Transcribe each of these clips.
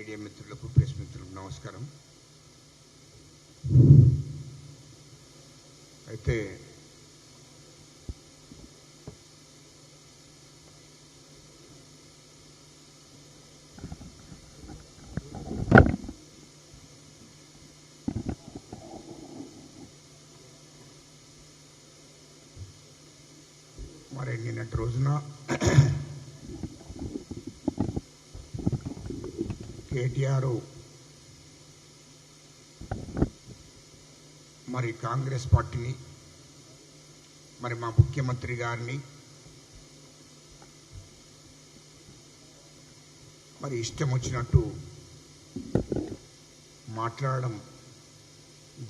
Media మిత్రులకు press మిత్రులకు నమస్కారం. అయితే మరి నిన్నటి రోజున కేటీఆర్. మరి కాంగ్రెస్ పార్టీని మరి మా ముఖ్యమంత్రి గారిని మరి ఇష్టం వచ్చినట్టు మాట్లాడడం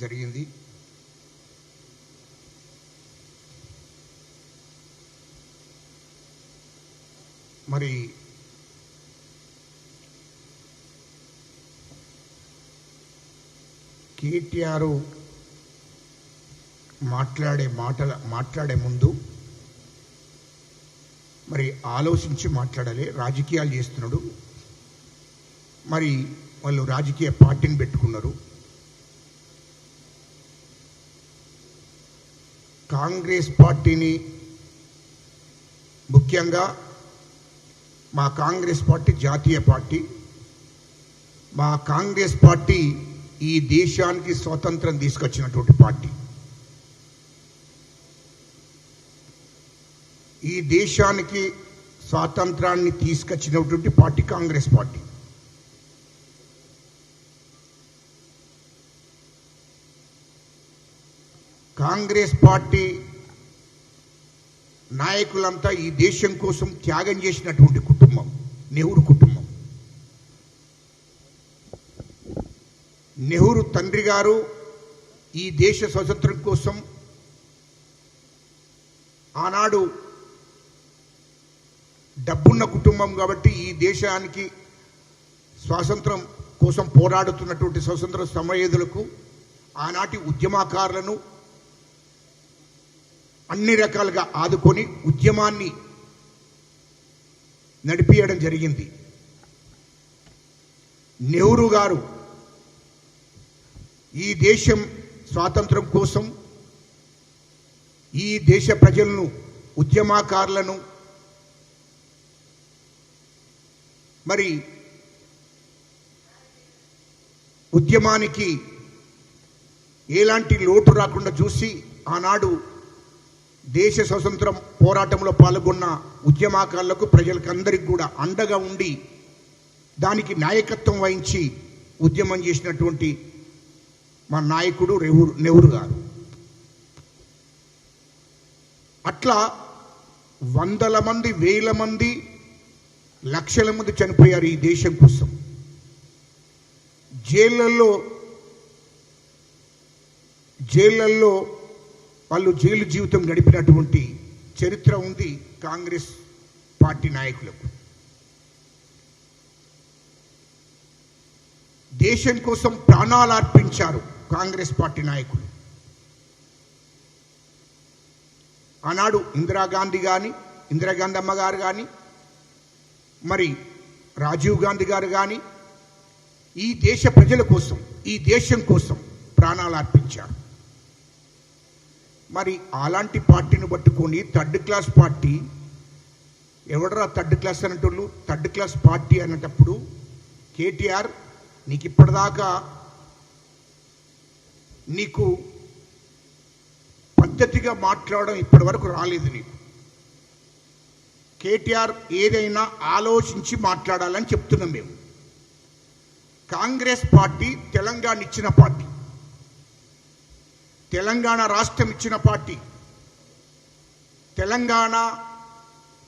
జరిగింది. మరి కేటీఆర్ మాట్లాడే మాటల మాట్లాడే ముందు మరి ఆలోచించి మాట్లాడాలి. రాజకీయాలు చేస్తున్నాడు. మరి వాళ్ళు రాజకీయ పార్టీని పెట్టుకున్నారు. కాంగ్రెస్ పార్టీని ముఖ్యంగా మా కాంగ్రెస్ పార్టీ జాతీయ పార్టీ మా కాంగ్రెస్ పార్టీ ఈ దేశానికి స్వాతంత్రం తీసుకొచ్చినటువంటి పార్టీ. ఈ దేశానికి స్వాతంత్రాన్ని తీసుకొచ్చినటువంటి party Congress party. Congress party నాయకులంతా ఈ దేశం కోసం త్యాగం చేసినటువంటి కుటుంబం నెహ్రూ కుటుంబం. నెహ్రూ తండ్రి గారు ఈ దేశ స్వతంత్రం కోసం ఆనాడు డబ్బున్న కుటుంబం కాబట్టి ఈ దేశానికి స్వాతంత్రం కోసం పోరాడుతున్నటువంటి స్వతంత్ర సమరయోధులకు ఆనాటి ఉద్యమకారులను అన్ని రకాలుగా ఆదుకొని ఉద్యమాన్ని నడిపియడం జరిగింది. నెహ్రూ గారు ఈ దేశం స్వాతంత్రం కోసం ఈ దేశ ప్రజలను ఉద్యమకారులను మరి ఉద్యమానికి ఎలాంటి లోటు రాకుండా చూసి ఆనాడు దేశ స్వతంత్రం పోరాటంలో పాల్గొన్న ఉద్యమకారులకు ప్రజలకు అందరికి కూడా అండగా ఉండి దానికి నాయకత్వం వహించి ఉద్యమం చేసినటువంటి మా నాయకుడు నెహ్రూ నెహ్రూ గారు. అట్లా వందల మంది వేల మంది లక్షల మంది చనిపోయారు ఈ దేశం కోసం. జైళ్ళల్లో జైళ్ళల్లో వాళ్ళు జైలు జీవితం గడిపినటువంటి చరిత్ర ఉంది కాంగ్రెస్ పార్టీ నాయకులకు. దేశం కోసం ప్రాణాలు అర్పించారు. కాంగ్రెస్ పార్టీ నాయకులు. ఆనాడు ఇందిరాగాంధీ కానీ ఇందిరాగాంధీ అమ్మగారు కానీ మరి రాజీవ్ గాంధీ గారు కానీ ఈ దేశ ప్రజల కోసం ఈ దేశం కోసం ప్రాణాలు అర్పించారు. మరి అలాంటి పార్టీని పట్టుకొని థర్డ్ క్లాస్ పార్టీ ఎవడరా థర్డ్ క్లాస్ అనేటోళ్ళు? థర్డ్ క్లాస్ పార్టీ అనేటప్పుడు కేటీఆర్ నీకు ఇప్పటిదాకా నీకు పద్ధతిగా మాట్లాడడం ఇప్పటి వరకు రాలేదు నీకు. కేటీఆర్ ఏదైనా ఆలోచించి మాట్లాడాలని చెప్తున్నాం మేము. కాంగ్రెస్ పార్టీ తెలంగాణ ఇచ్చిన పార్టీ. తెలంగాణ రాష్ట్రం ఇచ్చిన పార్టీ. తెలంగాణ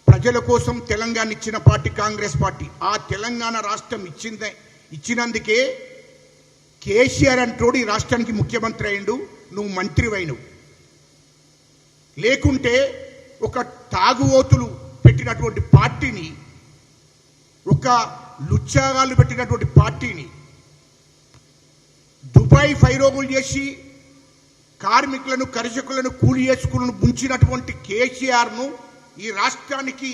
ప్రజల కోసం తెలంగాణ ఇచ్చిన పార్టీ కాంగ్రెస్ పార్టీ. ఆ తెలంగాణ రాష్ట్రం ఇచ్చిందే ఇచ్చినందుకే కేసీఆర్ అంటోడు ఈ రాష్ట్రానికి ముఖ్యమంత్రి అయిండు నువ్వు మంత్రి లేకుంటే ఒక తాగుబోతులు పెట్టినటువంటి పార్టీని ఒక లుచ్చాగాళ్ళు పెట్టినటువంటి పార్టీని దుబాయ్ ఫైరోగులు చేసి కార్మికులను కర్షకులను కూలి చేసుకులను ముంచినటువంటి కేసీఆర్ను ఈ రాష్ట్రానికి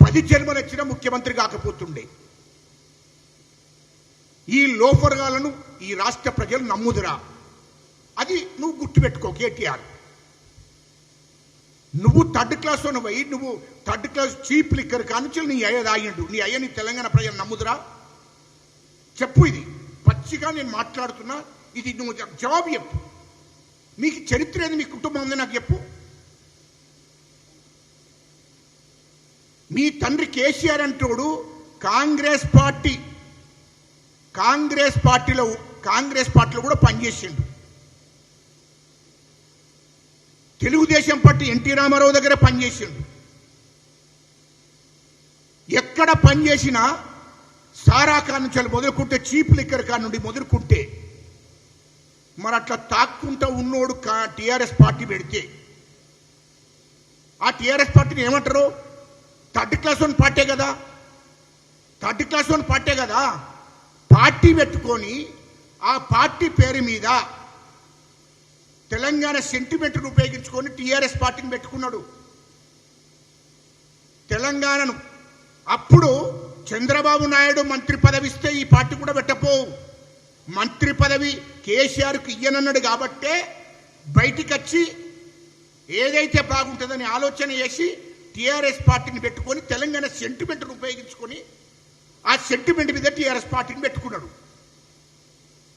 పది జన్మలు వచ్చిన ముఖ్యమంత్రి కాకపోతుండే. ఈ లోఫర్గాలను ఈ రాష్ట్ర ప్రజలు నమ్ముదురా. అది నువ్వు గుర్తుపెట్టుకో కేటీఆర్. నువ్వు థర్డ్ క్లాస్ పోయి నువ్వు థర్డ్ క్లాస్ చీప్ లిక్కర్ కానుంచి నీ అయ్య తాగిండు. నీ అయ్యని తెలంగాణ ప్రజలు నమ్ముదురా? చెప్పు ఇది. పచ్చిగా నేను మాట్లాడుతున్నా ఇది నువ్వు జవాబు చెప్పు. మీకు చరిత్ర ఏది? మీ కుటుంబం ఉంది నాకు చెప్పు. మీ తండ్రి కేసీఆర్ అంటోడు కాంగ్రెస్ పార్టీ కాంగ్రెస్ పార్టీలో కాంగ్రెస్ పార్టీలో కూడా పనిచేసిండు తెలుగుదేశం పార్టీ ఎన్టీ రామారావు దగ్గర పనిచేసిండు ఎక్కడ పనిచేసినా సారా కాడ నుంచి మొదలుకుంటే చీప్ లిక్కర్ కాడ నుండి మొదలుకుంటే మరి అట్లా తాక్కుంటా ఉన్నోడు కా టీఆర్ఎస్ పార్టీ పెడితే ఆ టీఆర్ఎస్ పార్టీని ఏమంటారు? థర్డ్ క్లాస్ వన్ పార్టీ కదా. థర్డ్ క్లాస్ వన్ పార్టీ కదా. పార్టీ పెట్టుకొని ఆ పార్టీ పేరు మీద తెలంగాణ సెంటిమెంట్ను ఉపయోగించుకొని టీఆర్ఎస్ పార్టీని పెట్టుకున్నాడు. తెలంగాణను అప్పుడు చంద్రబాబు నాయుడు మంత్రి పదవి ఇస్తే ఈ పార్టీ కూడా పెట్టపోవు. మంత్రి పదవి కేసీఆర్కు ఇయ్యనన్నాడు కాబట్టే బయటికి వచ్చి ఏదైతే బాగుంటుందని ఆలోచన చేసి టీఆర్ఎస్ పార్టీని పెట్టుకొని తెలంగాణ సెంటిమెంట్ను ఉపయోగించుకొని ఆ సెంటిమెంట్ మీద టీఆర్ఎస్ పార్టీని పెట్టుకున్నాడు.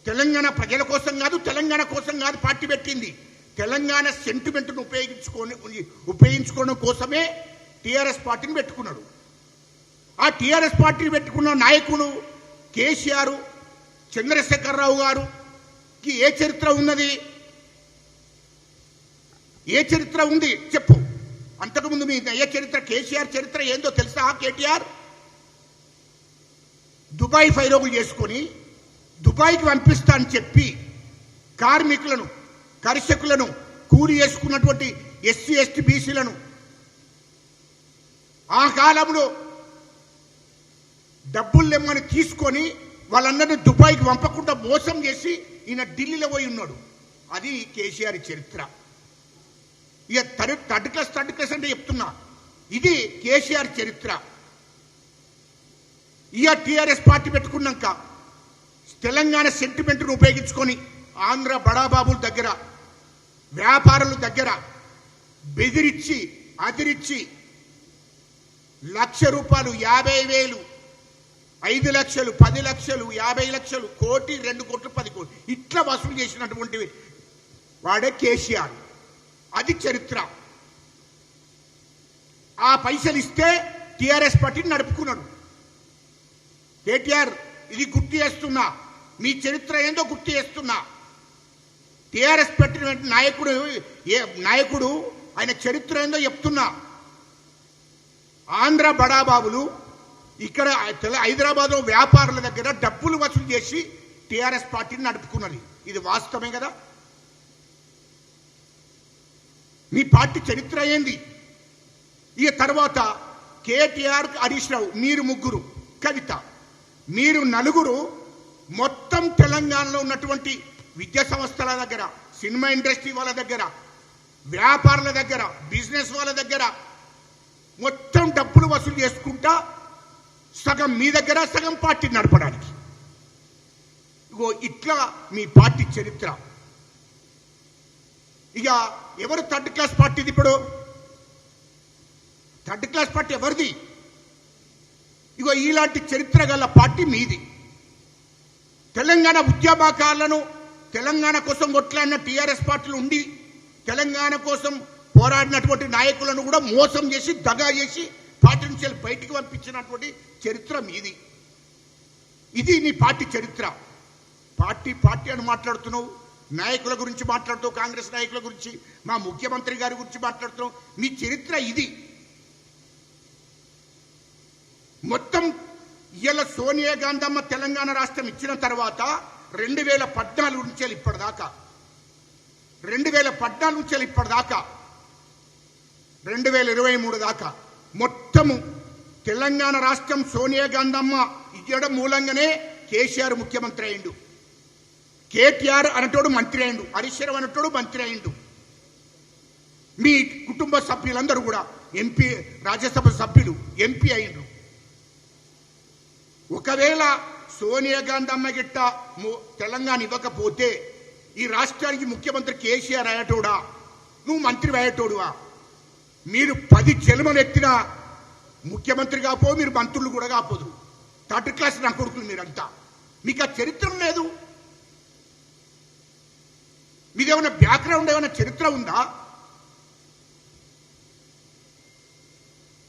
తెలంగాణ ప్రజల కోసం కాదు తెలంగాణ కోసం కాదు పార్టీ పెట్టింది. తెలంగాణ సెంటిమెంట్ను ఉపయోగించుకొని ఉపయోగించుకోవడం కోసమే టీఆర్ఎస్ పార్టీని పెట్టుకున్నాడు. ఆ టీఆర్ఎస్ పార్టీ పెట్టుకున్న నాయకుడు కేసీఆర్ చంద్రశేఖరరావు గారుకి ఏ చరిత్ర ఉన్నది? ఏ చరిత్ర ఉంది? చెప్పు. అంతకుముందు మీ ఏ చరిత్ర కేసీఆర్ చరిత్ర ఏందో తెలుసా కేటీఆర్? దుబాయ్ ఫైరోగులు చేసుకొని దుబాయ్కి పంపిస్తా అని చెప్పి కార్మికులను కర్షకులను కూలి చేసుకున్నటువంటి ఎస్సీ ఎస్టీ బీసీలను ఆ కాలంలో డబ్బులు లెమ్మని తీసుకొని వాళ్ళందరినీ దుబాయ్కి పంపకుండా మోసం చేసి ఈయన ఢిల్లీలో పోయి ఉన్నాడు. అది కేసీఆర్ చరిత్ర. ఇక third third class third class అంటే చెప్తున్నా. ఇది కేసీఆర్ చరిత్ర. ఇక టీఆర్ఎస్ పార్టీ పెట్టుకున్నాక తెలంగాణ సెంటిమెంట్ను ఉపయోగించుకొని ఆంధ్ర బడాబాబుల దగ్గర వ్యాపారుల దగ్గర బెదిరించి అదిరిచ్చి లక్ష రూపాయలు యాభై వేలు ఐదు లక్షలు పది లక్షలు యాభై లక్షలు కోటి రెండు కోట్లు పది కోట్లు ఇట్లా వసూలు చేసినటువంటివి. వాడే కేసీఆర్. అది చరిత్ర. ఆ పైసలు ఇస్తే టిఆర్ఎస్ పార్టీని నడుపుకున్నాడు. కేటీఆర్ ఇది గుర్తు చేస్తున్నా. మీ చరిత్ర ఏందో గుర్తు చేస్తున్నా. టీఆర్ఎస్ పెట్టిన నాయకుడు ఏ నాయకుడు ఆయన చరిత్ర ఏందో చెప్తున్నా. ఆంధ్ర బడాబాబులు ఇక్కడ హైదరాబాద్లో వ్యాపారుల దగ్గర డబ్బులు వసూలు చేసి టిఆర్ఎస్ పార్టీని నడుపుకున్నది. ఇది వాస్తవమే కదా? మీ పార్టీ చరిత్ర ఏంది? ఇక తర్వాత కేటీఆర్ హరీష్ రావు మీరు ముగ్గురు కవిత. మీరు నలుగురు మొత్తం తెలంగాణలో ఉన్నటువంటి విద్యా సంస్థల దగ్గర సినిమా ఇండస్ట్రీ వాళ్ళ దగ్గర వ్యాపారుల దగ్గర బిజినెస్ వాళ్ళ దగ్గర మొత్తం డబ్బులు వసూలు చేసుకుంటా సగం మీ దగ్గర సగం పార్టీ నడపడానికి. ఇగో ఇట్లా మీ పార్టీ చరిత్ర. ఇక ఎవరు థర్డ్ క్లాస్ పార్టీది ఇప్పుడు? థర్డ్ క్లాస్ పార్టీ ఎవరిది? ఇగో ఇలాంటి చరిత్ర గల పార్టీ మీది. తెలంగాణ ఉద్యమకారులను తెలంగాణ కోసం కొట్లాడిన టీఆర్ఎస్ పార్టీలు ఉండి తెలంగాణ కోసం పోరాడినటువంటి నాయకులను కూడా మోసం చేసి దగా చేసి పార్టీ నుంచి బయటికి పంపించినటువంటి చరిత్ర మీది. ఇది నీ పార్టీ చరిత్ర. పార్టీ పార్టీ అని మాట్లాడుతున్నావు. నాయకుల గురించి మాట్లాడుతావు కాంగ్రెస్ నాయకుల గురించి. మా ముఖ్యమంత్రి గారి గురించి మాట్లాడుతున్నావు. మీ చరిత్ర ఇది. మొత్తం ఇలా సోనియా గాంధమ్మ తెలంగాణ రాష్ట్రం ఇచ్చిన తర్వాత రెండు వేల పద్నాలుగు నుంచి ఇప్పటిదాకా. రెండు వేల పద్నాలుగు నుంచి ఇప్పటిదాకా. రెండు వేల ఇరవై మూడు దాకా. మొత్తము తెలంగాణ రాష్ట్రం సోనియా గాంధమ్మ ఇవ్వడం మూలంగానే కేసీఆర్ ముఖ్యమంత్రి అయిండు కేటీఆర్ అనేటోడు మంత్రి అయిండు హరీశ్వరం అనటోడు మంత్రి అయిండు మీ కుటుంబ సభ్యులందరూ కూడా ఎంపీ రాజ్యసభ సభ్యులు ఎంపీ అయిండ్రు ఒకవేళ సోనియా గాంధీ అమ్మ గిట్ట తెలంగాణ ఇవ్వకపోతే ఈ రాష్ట్రానికి ముఖ్యమంత్రి కేసీఆర్ అయ్యేటోడా? నువ్వు మంత్రి అయ్యేటోడువా? మీరు పది జన్మలు ఎత్తిన ముఖ్యమంత్రి కాపో మీరు మంత్రులు కూడా కాపోదు థర్డ్ క్లాస్ నా కొడుకులు మీరంతా. మీకు ఆ చరిత్ర లేదు. మీదేమైనా బ్యాక్గ్రౌండ్ ఏమైనా చరిత్ర ఉందా?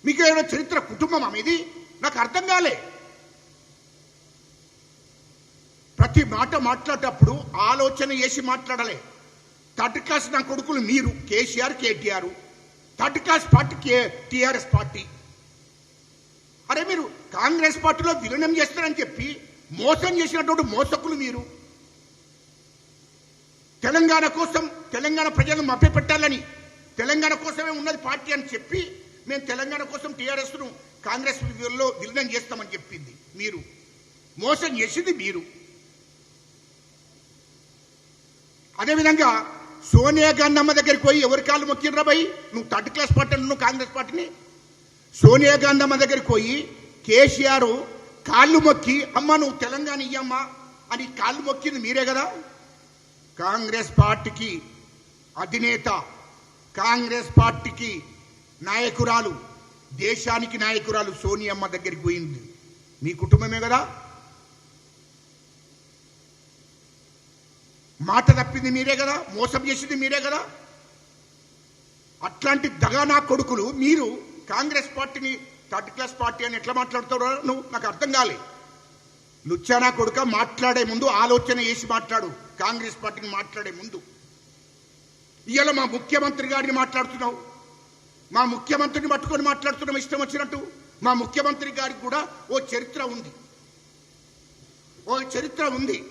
మీకు ఏమైనా చరిత్ర కుటుంబమా మీది? నాకు అర్థం కాలే. ప్రతి మాట మాట్లాడేటప్పుడు ఆలోచన చేసి మాట్లాడలే. థర్డ్ క్లాస్ నా కొడుకులు మీరు KCR KTR. Third class party K TRS party. అరే మీరు కాంగ్రెస్ పార్టీలో విలీనం చేస్తారని చెప్పి మోసం చేసినటువంటి మోసకులు మీరు. తెలంగాణ కోసం తెలంగాణ ప్రజలను మభ్యపెట్టాలని తెలంగాణ కోసమే ఉన్నది పార్టీ అని చెప్పి మేము తెలంగాణ కోసం టీఆర్ఎస్ను కాంగ్రెస్లో విలీనం చేస్తామని చెప్పింది మీరు. మోసం చేసింది మీరు. అదేవిధంగా సోనియా గాంధీ అమ్మ దగ్గరికి పోయి ఎవరి కాళ్ళు మొక్కిర్రా భయ్? నువ్వు థర్డ్ క్లాస్ పార్టీ నువ్వు కాంగ్రెస్ పార్టీని? సోనియా గాంధీ అమ్మ దగ్గరికి పోయి కేసీఆర్ కాళ్ళు మొక్కి అమ్మ నువ్వు తెలంగాణ ఇయ్యమ్మా అని కాళ్ళు మొక్కింది మీరే కదా? కాంగ్రెస్ పార్టీకి అధినేత కాంగ్రెస్ పార్టీకి నాయకురాలు దేశానికి నాయకురాలు సోనియమ్మ దగ్గరికి పోయింది. మీ కుటుంబమే కదా? మాట తప్పింది మీరే కదా మోసం చేసింది మీరే కదా. అట్లాంటి దగానా కొడుకులు మీరు కాంగ్రెస్ పార్టీని థర్డ్ క్లాస్ పార్టీ అని ఎట్లా మాట్లాడుతారో నువ్వు నాకు అర్థం కాలే. లుచ్చానా కొడుక మాట్లాడే ముందు ఆలోచన చేసి మాట్లాడు. కాంగ్రెస్ పార్టీని మాట్లాడే ముందు. ఇవాళ మా ముఖ్యమంత్రి గారిని మాట్లాడుతున్నావు. మా ముఖ్యమంత్రిని పట్టుకొని మాట్లాడుతున్నాం ఇష్టం వచ్చినట్టు. మా ముఖ్యమంత్రి గారికి కూడా ఓ చరిత్ర ఉంది. ఓ చరిత్ర ఉంది.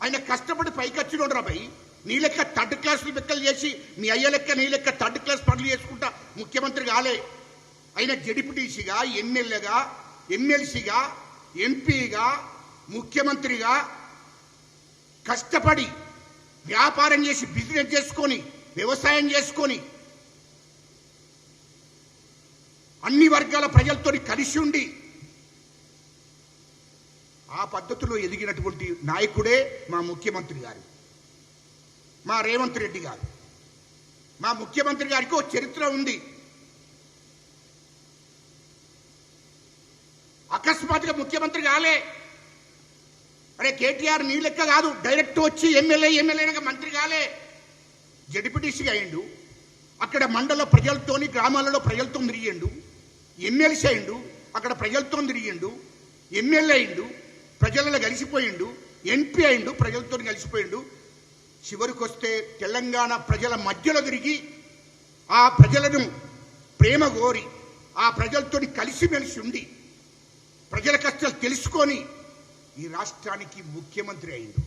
ఆయన కష్టపడి పైకి పైకొచ్చినోడు రాబాయి నీ లెక్క థర్డ్ క్లాసులు లెక్కలు చేసి మీ అయ్య లెక్క నీ లెక్క థర్డ్ క్లాస్ పనులు చేసుకుంటా ముఖ్యమంత్రి కాలే. ఆయన జడిపిటీసీగా ఎమ్మెల్యేగా ఎమ్మెల్సీగా ఎంపీగా ముఖ్యమంత్రిగా కష్టపడి వ్యాపారం చేసి బిజినెస్ చేసుకొని వ్యవసాయం చేసుకొని అన్ని వర్గాల ప్రజలతో కలిసి ఉండి ఆ పద్ధతిలో ఎదిగినటువంటి నాయకుడే మా ముఖ్యమంత్రి గారు. మా రేవంత్ రెడ్డి గారు. మా ముఖ్యమంత్రి గారికి ఓ చరిత్ర ఉంది. అకస్మాత్తుగా ముఖ్యమంత్రి కాలే. అరే కేటీఆర్ నీ లెక్క కాదు. డైరెక్ట్ వచ్చి ఎమ్మెల్యే ఎమ్మెల్యేగా మంత్రి కాలే. జడిపిటీసీగా అయిండు అక్కడ మండల ప్రజలతోని గ్రామాలలో ప్రజలతో తిరిగిండు. ఎమ్మెల్సీ అయిండు అక్కడ ప్రజలతో తిరిగిండు. ఎమ్మెల్యే అయిండు ప్రజలలో కలిసిపోయిండు ఎంపీ అయిండు ప్రజలతో కలిసిపోయిండు. చివరికి వస్తే తెలంగాణ ప్రజల మధ్యలో తిరిగి ఆ ప్రజలను ప్రేమ కోరి ఆ ప్రజలతో కలిసిమెలిసి ఉండి ప్రజల కష్టాలు తెలుసుకొని ఈ రాష్ట్రానికి ముఖ్యమంత్రి అయిండు.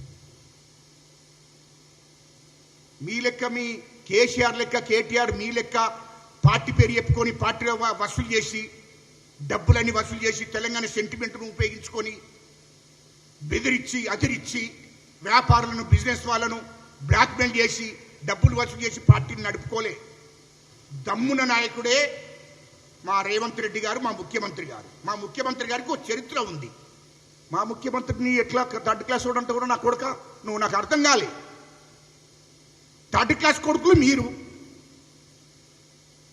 మీ లెక్క మీ కేసీఆర్ లెక్క కేటీఆర్ మీ లెక్క పార్టీ పేరు చెప్పుకొని పార్టీలో వసూలు చేసి డబ్బులన్నీ వసూలు చేసి తెలంగాణ సెంటిమెంట్ను ఉపయోగించుకొని బెదిరించి అదిరించి వ్యాపారులను బిజినెస్ వాళ్ళను బ్లాక్మెయిల్ చేసి డబ్బులు వసూలు చేసి పార్టీని నడుపుకోలే. దమ్మున నాయకుడే మా రేవంత్ రెడ్డి గారు మా ముఖ్యమంత్రి గారు. మా ముఖ్యమంత్రి గారికి ఒక చరిత్ర ఉంది. మా ముఖ్యమంత్రిని ఎట్లా థర్డ్ క్లాస్ చూడంటే కూడా నా కొడుక? నువ్వు నాకు అర్థం కాలే. థర్డ్ క్లాస్ కొడుకులు మీరు.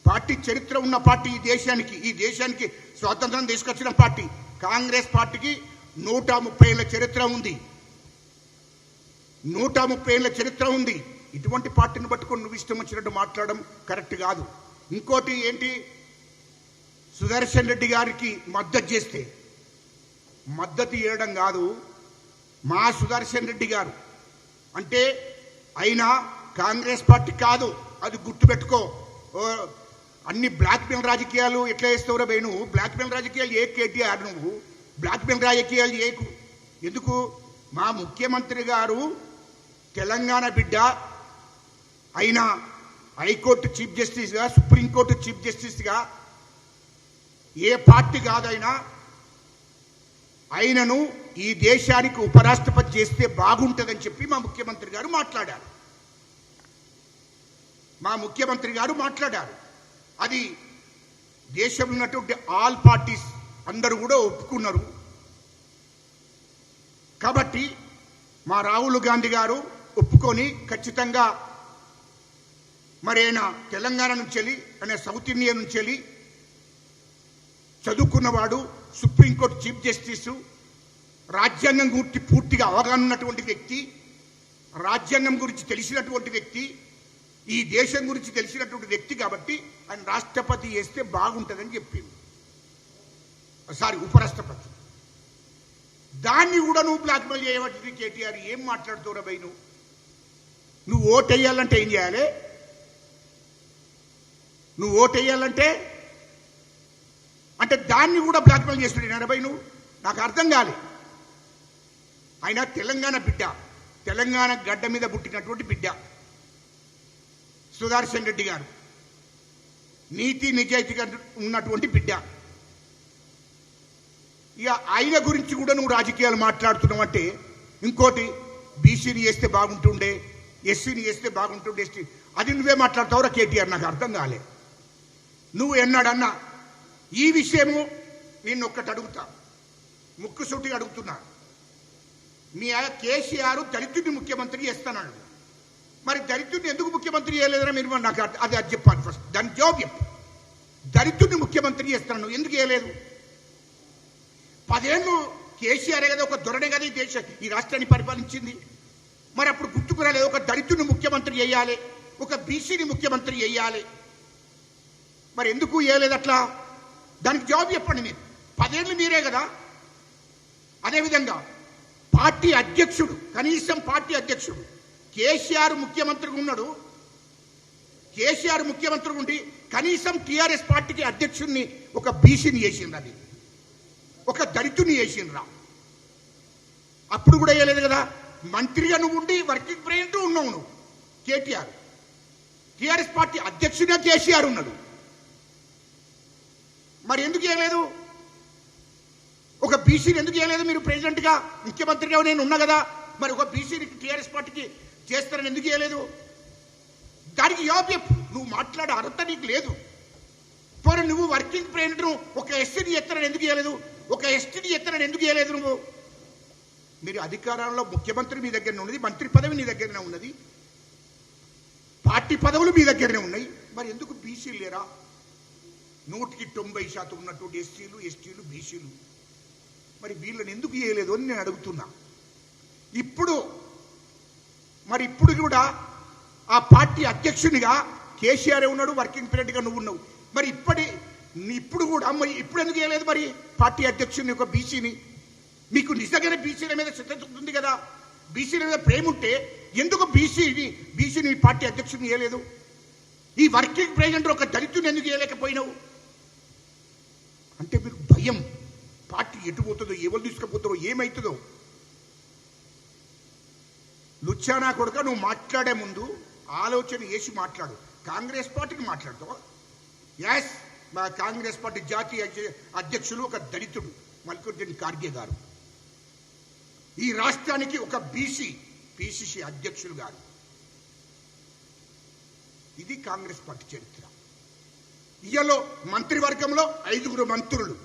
పార్టీ చరిత్ర ఉన్న పార్టీ ఈ దేశానికి ఈ దేశానికి స్వాతంత్రం తీసుకొచ్చిన పార్టీ. కాంగ్రెస్ పార్టీకి నూట ముప్పై ఏళ్ళ చరిత్ర ఉంది. నూట ముప్పై ఏళ్ళ చరిత్ర ఉంది. ఇటువంటి పార్టీని పట్టుకొని నువ్వు ఇష్టం వచ్చినట్టు మాట్లాడడం కరెక్ట్ కాదు. ఇంకోటి ఏంటి? సుదర్శన్ రెడ్డి గారికి మద్దతు చేస్తే. మద్దతు ఇవ్వడం కాదు. మా సుదర్శన్ రెడ్డి గారు. అంటే అయినా కాంగ్రెస్ పార్టీ కాదు. అది గుర్తుపెట్టుకో. అన్ని బ్లాక్మెయిల్ రాజకీయాలు ఎట్లా వేస్తావురా బేను బ్లాక్మెయిల్ రాజకీయాలు ఏ కేటీఆర్ నువ్వు? బ్లాక్ మెయిల్ రాజకీయాలు ఏకు ఎందుకు? మా ముఖ్యమంత్రి గారు తెలంగాణ బిడ్డ అయినా హైకోర్టు చీఫ్ జస్టిస్గా సుప్రీంకోర్టు చీఫ్ జస్టిస్గా ఏ పార్టీ కాదైనా ఆయనను ఈ దేశానికి ఉపరాష్ట్రపతి చేస్తే బాగుంటుందని చెప్పి మా ముఖ్యమంత్రి గారు మాట్లాడారు. మా ముఖ్యమంత్రి గారు మాట్లాడారు. అది దేశంలో ఉన్నటువంటి ఆల్ పార్టీస్ అందరూ కూడా ఒప్పుకున్నారు. కాబట్టి మా రాహుల్ గాంధీ గారు ఒప్పుకొని ఖచ్చితంగా మరి ఆయన తెలంగాణ నుంచి వెళ్ళి అనే సౌత్ ఇండియా నుంచి వెళ్ళి చదువుకున్నవాడు సుప్రీంకోర్టు చీఫ్ జస్టిస్ రాజ్యాంగం గురించి పూర్తిగా అవగాహన ఉన్నటువంటి వ్యక్తి రాజ్యాంగం గురించి తెలిసినటువంటి వ్యక్తి ఈ దేశం గురించి తెలిసినటువంటి వ్యక్తి కాబట్టి ఆయన రాష్ట్రపతి చేస్తే బాగుంటుందని చెప్పింది సారీ ఉపరాష్ట్రపతి. దాన్ని కూడా నువ్వు బ్లాక్మెయిల్ చేయబట్టి కేటీఆర్ ఏం మాట్లాడుతూ భయ్ నువ్వు? నువ్వు ఓటు వేయాలంటే ఏం చేయాలి? నువ్వు ఓటు వేయాలంటే? అంటే దాన్ని కూడా బ్లాక్మెయిల్ చేస్తున్నాడు భయ్ నువ్వు? నాకు అర్థం కాలే. ఆయన తెలంగాణ బిడ్డ తెలంగాణ గడ్డ మీద పుట్టినటువంటి బిడ్డ సుదర్శన్ రెడ్డి గారు నీతి నిజాయితీగా ఉన్నటువంటి బిడ్డ. ఇక ఆయన గురించి కూడా నువ్వు రాజకీయాలు మాట్లాడుతున్నావు అంటే ఇంకోటి బీసీని వేస్తే బాగుంటుండే ఎస్సీని వేస్తే బాగుంటుండే ఎస్టీ. అది నువ్వే మాట్లాడతావురా కేటీఆర్ నాకు అర్థం కాలే. నువ్వు ఎన్నాడన్నా ఈ విషయము నేను ఒక్కటి అడుగుతా. ముక్కుసూటి అడుగుతున్నా. మీ ఆయన కేసీఆర్ దళితుడిని ముఖ్యమంత్రి చేస్తానన్నాడు మరి దళితుడిని ఎందుకు ముఖ్యమంత్రి చేయలేదని మీరు? నాకు అది అది చెప్పాను ఫస్ట్ దాని జవాబు చెప్పు. దళితుడిని ముఖ్యమంత్రి చేస్తాను ఎందుకు చేయలేదు? పదేళ్ళు కేసీఆర్ కదా ఒక దొరనే కదా ఈ దేశ ఈ రాష్ట్రాన్ని పరిపాలించింది. మరి అప్పుడు గుర్తుకు ఒక దళితుడిని ముఖ్యమంత్రి చేయాలి ఒక బీసీని ముఖ్యమంత్రి చేయాలి మరి ఎందుకు చేయలేదు అట్లా? దానికి జవాబు చెప్పండి మీరు. పదేళ్ళు మీరే కదా. అదేవిధంగా పార్టీ అధ్యక్షుడు కనీసం పార్టీ అధ్యక్షుడు కేసీఆర్ ముఖ్యమంత్రిగా ఉన్నాడు. కేసీఆర్ ముఖ్యమంత్రి ఉండి కనీసం టీఆర్ఎస్ పార్టీకి అధ్యక్షుడిని ఒక బీసీని చేసింది అది. ఒక దళితుని రా అప్పుడు కూడా వేయలేదు కదా. మంత్రిగా నువ్వు ఉండి వర్కింగ్ ప్రెసిడెంట్ ఉన్నావు నువ్వు. కేటీఆర్. టీఆర్ఎస్ పార్టీ అధ్యక్షుడిగా కేసీఆర్ ఉన్నాడు. మరి ఎందుకు చేయలేదు ఒక బీసీని ఎందుకు చేయలేదు మీరు ప్రెసిడెంట్గా? ముఖ్యమంత్రిగా నేను ఉన్నా కదా. మరి ఒక బీసీని టీఆర్ఎస్ పార్టీకి చేస్తారని ఎందుకు చేయలేదు దానికి జవాబు నువ్వు మాట్లాడే అర్హత నీకు లేదు. పోనీ నువ్వు వర్కింగ్ ప్రెసిడెంట్ ఒక ఎస్సీని చేస్తారని ఎందుకు చేయలేదు ఒక ఎస్టీడీ ఎత్తనని ఎందుకు చేయలేదు నువ్వు? మీరు అధికారంలో ముఖ్యమంత్రి మీ దగ్గరనే ఉన్నది మంత్రి పదవి నీ దగ్గరనే ఉన్నది పార్టీ పదవులు మీ దగ్గరనే ఉన్నాయి. మరి ఎందుకు బీసీలు లేరా? నూటికి తొంభై శాతం ఉన్నటువంటి ఎస్సీలు ఎస్టీలు బీసీలు. మరి వీళ్ళని ఎందుకు చేయలేదు అని నేను అడుగుతున్నా. ఇప్పుడు మరి ఇప్పుడు కూడా ఆ పార్టీ అధ్యక్షునిగా కేసీఆర్ ఉన్నాడు వర్కింగ్ ప్రెసిడెంట్గా నువ్వు ఉన్నావు. మరి ఇప్పటి ఇప్పుడు కూడా మరి ఇప్పుడు ఎందుకు వేయలేదు మరి? పార్టీ అధ్యక్షుని ఒక బీసీని. మీకు నిజంగానే బీసీల మీద చిత్తశుద్ధి ఉంది కదా? బీసీల మీద ప్రేమ ఉంటే ఎందుకు బీసీని బీసీని పార్టీ అధ్యక్షుని వేయలేదు ఈ వర్కింగ్ ప్రెసిడెంట్ ఒక దళితుని ఎందుకు చేయలేకపోయినావు? అంటే మీకు భయం. పార్టీ ఎటు పోతుందో ఎవరు తీసుకుపోతారో ఏమవుతుందో లుచ్చానా కొడుక నువ్వు మాట్లాడే ముందు ఆలోచన చేసి మాట్లాడు. కాంగ్రెస్ పార్టీకి మాట్లాడతావు? ఎస్ మా కాంగ్రెస్ పార్టీ జాతీయ అధ్యక్షులు ఒక దళితుడు మల్లికార్జున ఖార్గే గారు. ఈ రాష్ట్రానికి ఒక బీసీ పిసిసి అధ్యక్షులు గారు. ఇది కాంగ్రెస్ పార్టీ చరిత్ర. ఇయలో మంత్రివర్గంలో ఐదుగురు మంత్రులు.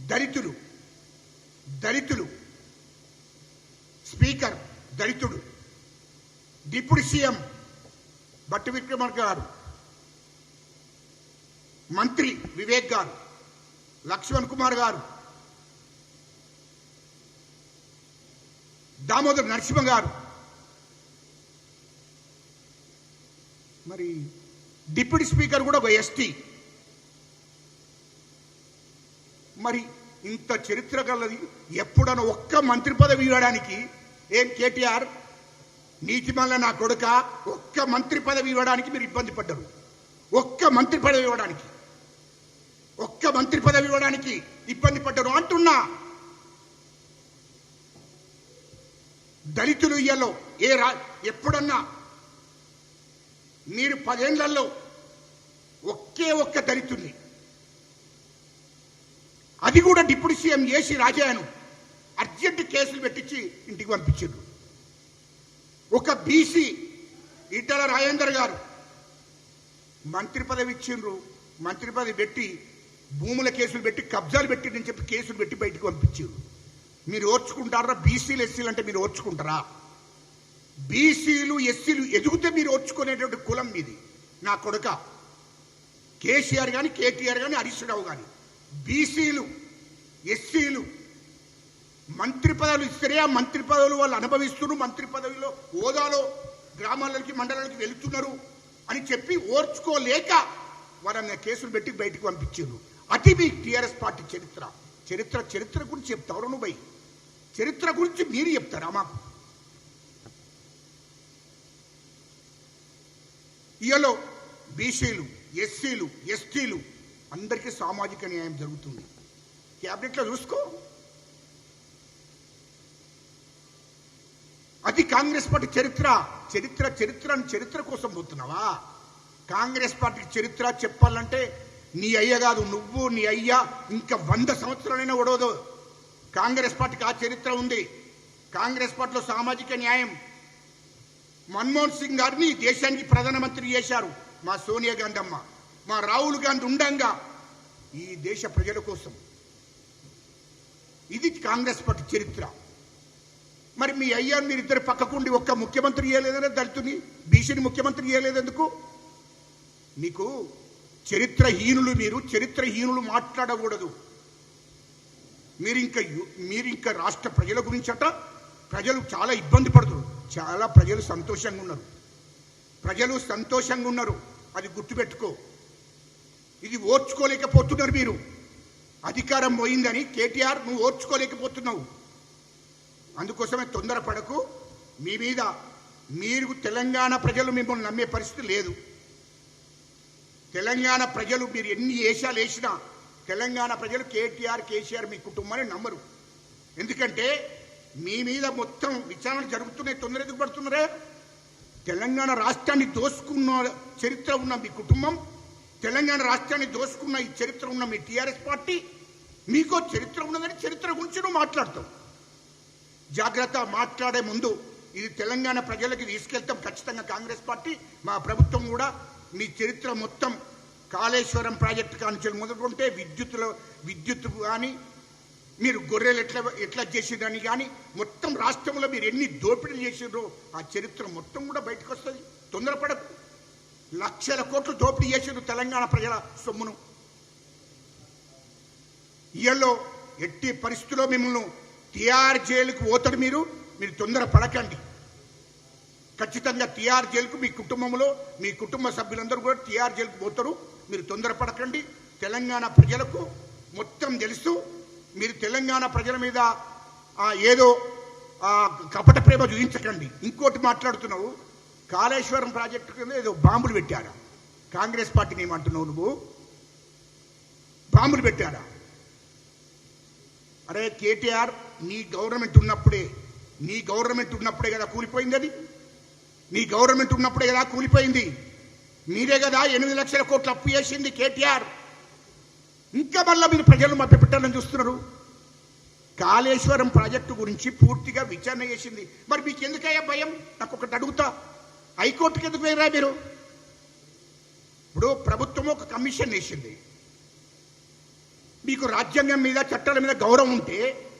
దళితులు దళితులు. స్పీకర్ దళితుడు. డిప్యూటీ సీఎం భట్టి విక్రమార్క గారు. మంత్రి వివేక్ గారు లక్ష్మణ్ కుమార్ గారు దామోదర్ నరసింహ గారు. మరి డిప్యూటీ స్పీకర్ కూడా ఒక ఎస్టీ మరి ఇంత చరిత్ర గలది ఎప్పుడన్నా ఒక్క మంత్రి పదవి ఇవ్వడానికి ఏం కేటీఆర్? నీతిమల్ల నా కొడుక ఒక్క మంత్రి పదవి ఇవ్వడానికి మీరు ఇబ్బంది పడ్డారు. ఒక్క మంత్రి పదవి ఇవ్వడానికి. ఒక్క మంత్రి పదవి ఇవ్వడానికి ఇబ్బంది పడ్డరు అంటున్నా. దళితులు ఇయ్యలో ఏ రా ఎప్పుడన్నా మీరు పదేళ్ళలో ఒకే ఒక్క దళితుల్ని అది కూడా డిప్యూటీ సీఎం చేసి రాజాను అర్జెంట్ కేసులు పెట్టించి ఇంటికి పంపించారు ఒక బీసీ ఈటల రాజేందర్ గారు మంత్రి పదవి ఇచ్చిండ్రు మంత్రి పదవి పెట్టి భూముల కేసులు పెట్టి కబ్జాలు పెట్టిందని చెప్పి కేసులు పెట్టి బయటకు పంపించారు. మీరు ఓర్చుకుంటారా? బీసీలు ఎస్సీలు అంటే మీరు ఓర్చుకుంటారా? బీసీలు ఎస్సీలు ఎదుగుతే మీరు ఓర్చుకునేటువంటి కులం మీది. నా కొడుక కేసీఆర్ కానీ కేటీఆర్ కానీ హరీష్ రావు కానీ బీసీలు ఎస్సీలు మంత్రి పదవులు ఇస్తారే ఆ మంత్రి పదవులు వాళ్ళు అనుభవిస్తున్నారు. మంత్రి పదవిలో హోదాలో గ్రామాలకి మండలాలకి వెళుతున్నారు అని చెప్పి ఓర్చుకోలేక వారన్న కేసులు పెట్టి బయటకు పంపించారు. అది మీ టీఆర్ఎస్ పార్టీ చరిత్ర. చరిత్ర చరిత్ర గురించి చెప్తావు నువ్వు. భయ్ చరిత్ర గురించి మీరు చెప్తారా మాకు? ఇయలో బీసీలు ఎస్సీలు ఎస్టీలు అందరికీ సామాజిక న్యాయం జరుగుతుంది. క్యాబినెట్లో చూసుకో. అది కాంగ్రెస్ పార్టీ చరిత్ర. చరిత్ర చరిత్ర అని చరిత్ర కోసం పోతున్నావా? కాంగ్రెస్ పార్టీ చరిత్ర చెప్పాలంటే నీ అయ్య కాదు నువ్వు నీ అయ్య. ఇంకా వంద సంవత్సరాలైనా ఒడవదు కాంగ్రెస్ పార్టీకి ఆ చరిత్ర ఉంది. కాంగ్రెస్ పార్టీలో సామాజిక న్యాయం. మన్మోహన్ సింగ్ గారిని దేశానికి ప్రధానమంత్రి చేశారు. మా సోనియా గాంధీ అమ్మ మా రాహుల్ గాంధీ ఉండంగా ఈ దేశ ప్రజల కోసం. ఇది కాంగ్రెస్ పార్టీ చరిత్ర. మరి మీ అయ్యా మీరు ఇద్దరు పక్కకుండి ఒక్క ముఖ్యమంత్రి చేయలేదనే దళితుని బీసీని ముఖ్యమంత్రి చేయలేదు ఎందుకు మీకు చరిత్రహీనులు మీరు చరిత్రహీనులు మాట్లాడకూడదు. మీరు ఇంకా మీరు ఇంకా రాష్ట్ర ప్రజల గురించట ప్రజలు చాలా ఇబ్బంది పడుతున్నారు. చాలా ప్రజలు సంతోషంగా ఉన్నారు. ప్రజలు సంతోషంగా ఉన్నారు. అది గుర్తుపెట్టుకో. ఇది ఓర్చుకోలేకపోతున్నారు మీరు. అధికారం పోయిందని కేటీఆర్ నువ్వు ఓర్చుకోలేకపోతున్నావు. అందుకోసమే తొందరపడకు. మీ మీద మీరు తెలంగాణ ప్రజలు మిమ్మల్ని నమ్మే పరిస్థితి లేదు. తెలంగాణ ప్రజలు మీరు ఎన్ని ఏషాలు వేసినా తెలంగాణ ప్రజలు కేటీఆర్ కేసీఆర్ మీ కుటుంబాన్ని నమ్మరు. ఎందుకంటే మీ మీద మొత్తం విచారణ జరుగుతున్నాయి తొందర ఎందుకు పడుతున్నారే తెలంగాణ రాష్ట్రాన్ని దోసుకున్న చరిత్ర ఉన్న మీ కుటుంబం తెలంగాణ రాష్ట్రాన్ని దోసుకున్న ఈ చరిత్ర ఉన్న మీ టీఆర్ఎస్ పార్టీ మీకో చరిత్ర ఉన్నదని చరిత్ర గురించి నువ్వు మాట్లాడతావు. జాగ్రత్త మాట్లాడే ముందు ఇది తెలంగాణ ప్రజలకి తీసుకెళ్తాం ఖచ్చితంగా కాంగ్రెస్ పార్టీ మా ప్రభుత్వం కూడా. మీ చరిత్ర మొత్తం కాళేశ్వరం ప్రాజెక్టు కానుంచి మొదలుకుంటే విద్యుత్తులో విద్యుత్ కానీ మీరు గొర్రెలు ఎట్లా ఎట్లా చేసిరని కానీ మొత్తం రాష్ట్రంలో మీరు ఎన్ని దోపిడీలు చేసిండ్రో ఆ చరిత్ర మొత్తం కూడా బయటకు వస్తుంది తొందరపడకు. లక్షల కోట్లు దోపిడీ చేసిండ్రు తెలంగాణ ప్రజల సొమ్మును. ఇయలో ఎట్టి పరిస్థితుల్లో మిమ్మల్ని టీఆర్ జైలుకు పోతాడు మీరు మీరు తొందర పడకండి ఖచ్చితంగా టీఆర్ జైలుకు మీ కుటుంబంలో మీ కుటుంబ సభ్యులందరూ కూడా టిఆర్ జైలుకు పోతారు. మీరు తొందరపడకండి. తెలంగాణ ప్రజలకు మొత్తం తెలుసు. మీరు తెలంగాణ ప్రజల మీద ఏదో కపట ప్రేమ చూపించకండి. ఇంకోటి మాట్లాడుతున్నావు. కాళేశ్వరం ప్రాజెక్టు కింద ఏదో బాంబులు పెట్టారా? కాంగ్రెస్ పార్టీని ఏమంటున్నావు నువ్వు? బాంబులు పెట్టారా? అరే కేటీఆర్ నీ గవర్నమెంట్ ఉన్నప్పుడే నీ గవర్నమెంట్ ఉన్నప్పుడే కదా కూలిపోయింది అది. నీ గవర్నమెంట్ ఉన్నప్పుడే కదా కూలిపోయింది. మీరే కదా ఎనిమిది లక్షల కోట్లు అప్పు చేసింది కేటీఆర్. ఇంకా మళ్ళీ మీరు ప్రజలను మభ్యపెట్టాలని చూస్తున్నారు. కాళేశ్వరం ప్రాజెక్టు గురించి పూర్తిగా విచారణ చేసింది. మరి మీకు ఎందుకయ్యా భయం? నాకు ఒకటి అడుగుతా. హైకోర్టుకి ఎందుకు పోయిరా మీరు? ఇప్పుడు ప్రభుత్వం ఒక కమిషన్ వేసింది. మీకు రాజ్యాంగం మీద చట్టాల మీద గౌరవం ఉంటే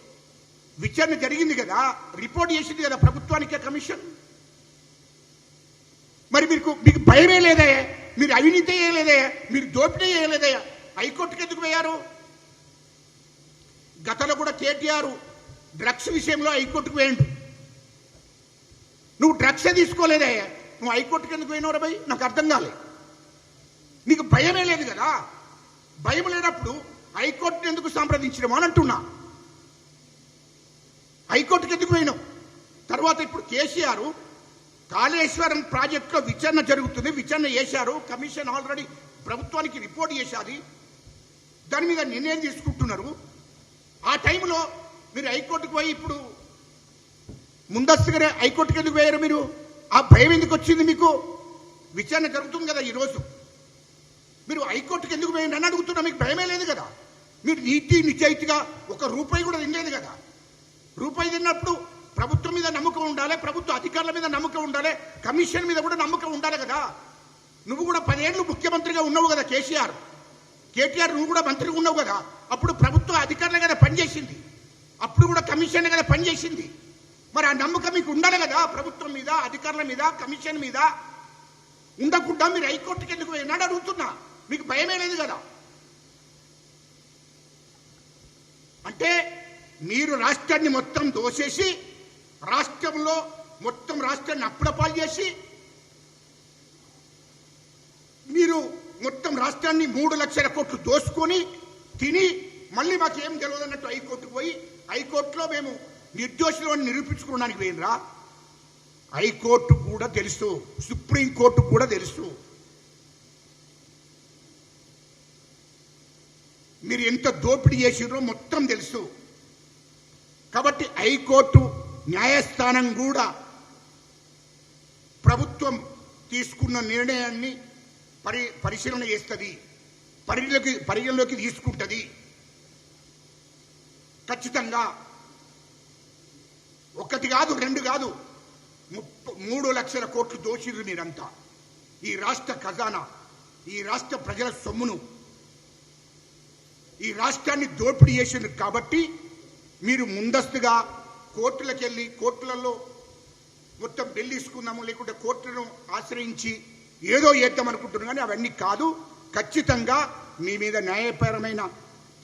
విచారణ జరిగింది కదా. రిపోర్ట్ చేసింది కదా ప్రభుత్వానికే కమిషన్. మరి మీకు మీకు భయమే లేదే మీరు అవినీతి చేయలేదే మీరు దోపిడీ చేయలేదే హైకోర్టుకి ఎందుకు పోయారు? గతంలో కూడా కేటీఆర్ డ్రగ్స్ విషయంలో హైకోర్టుకు పోయిండు. నువ్వు డ్రగ్సే తీసుకోలేదే నువ్వు హైకోర్టుకి ఎందుకు పోయినవరా భయ్? నాకు అర్థం కాలే. నీకు భయమే లేదు కదా? భయం లేనప్పుడు హైకోర్టుని ఎందుకు సంప్రదించడం అని అంటున్నా. హైకోర్టుకి ఎందుకు పోయినావు? తర్వాత ఇప్పుడు కేసీఆర్ కాళేశ్వరం ప్రాజెక్టులో విచారణ జరుగుతుంది. విచారణ చేశారు. కమిషన్ ఆల్రెడీ ప్రభుత్వానికి రిపోర్ట్ చేశారు దాని మీద నిర్ణయం తీసుకుంటున్నారు. ఆ టైంలో మీరు హైకోర్టుకు పోయి ఇప్పుడు ముందస్తుగానే హైకోర్టుకి ఎందుకు పోయారు మీరు? ఆ భయం ఎందుకు వచ్చింది మీకు? విచారణ జరుగుతుంది కదా ఈరోజు. మీరు హైకోర్టుకి ఎందుకు పోయింది అని అడుగుతున్నా మీకు భయమే లేదు కదా? మీరు నీతి నిజాయితీగా ఒక రూపాయి కూడా తినలేదు కదా? రూపాయి తిన్నప్పుడు ప్రభుత్వం మీద నమ్మకం ఉండాలి ప్రభుత్వ అధికారుల మీద నమ్మకం ఉండాలి కమిషన్ మీద కూడా నమ్మకం ఉండాలి కదా. నువ్వు కూడా పదేళ్ళు ముఖ్యమంత్రిగా ఉన్నావు కదా కేసీఆర్. కేటీఆర్ నువ్వు కూడా మంత్రిగా ఉన్నావు కదా. అప్పుడు ప్రభుత్వ అధికారులు కదా పనిచేసింది. అప్పుడు కూడా కమిషన్ కదా పనిచేసింది. మరి ఆ నమ్మకం మీకు ఉండాలి కదా ప్రభుత్వం మీద అధికారుల మీద కమిషన్ మీద? ఉండకుండా మీరు హైకోర్టుకి ఎందుకు పోయినాడు అడుగుతున్నా. మీకు భయమే లేదు కదా? అంటే మీరు రాష్ట్రాన్ని మొత్తం దోసేసి రాష్ట్రంలో మొత్తం రాష్ట్రాన్ని అప్పుడపాలు చేసి మీరు మొత్తం రాష్ట్రాన్ని మూడు లక్షల కోట్లు దోసుకొని తిని మళ్ళీ మాకు ఏం తెలియదన్నట్టు హైకోర్టు హైకోర్టుకు పోయి హైకోర్టులో మేము నిర్దోషులు అని నిరూపించుకోవడానికి పోయినరా హైకోర్టు కూడా తెలుసు సుప్రీంకోర్టు కూడా తెలుసు. మీరు ఎంత దోపిడీ చేసిరో మొత్తం తెలుసు. కాబట్టి హైకోర్టు న్యాయస్థానం కూడా ప్రభుత్వం తీసుకున్న నిర్ణయాన్ని పరి పరిశీలన చేస్తుంది. పరిధిలోకి పరిగణలోకి తీసుకుంటుంది. ఖచ్చితంగా ఒకటి కాదు రెండు కాదు మూడు లక్షల కోట్లు దోషిరు మీరంతా. ఈ రాష్ట్ర ఖజానా ఈ రాష్ట్ర ప్రజల సొమ్మును ఈ రాష్ట్రాన్ని దోపిడీ చేసిండ్రు కాబట్టి మీరు ముందస్తుగా కోర్టులకు వెళ్ళి కోర్టులలో మొత్తం బిల్లు తీసుకుందాము లేకుంటే కోర్టును ఆశ్రయించి ఏదో చేద్దాం అనుకుంటున్నాం కానీ అవన్నీ కాదు. ఖచ్చితంగా మీ మీద న్యాయపరమైన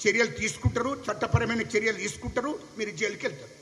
చర్యలు తీసుకుంటారు చట్టపరమైన చర్యలు తీసుకుంటారు మీరు జైలుకి వెళ్తారు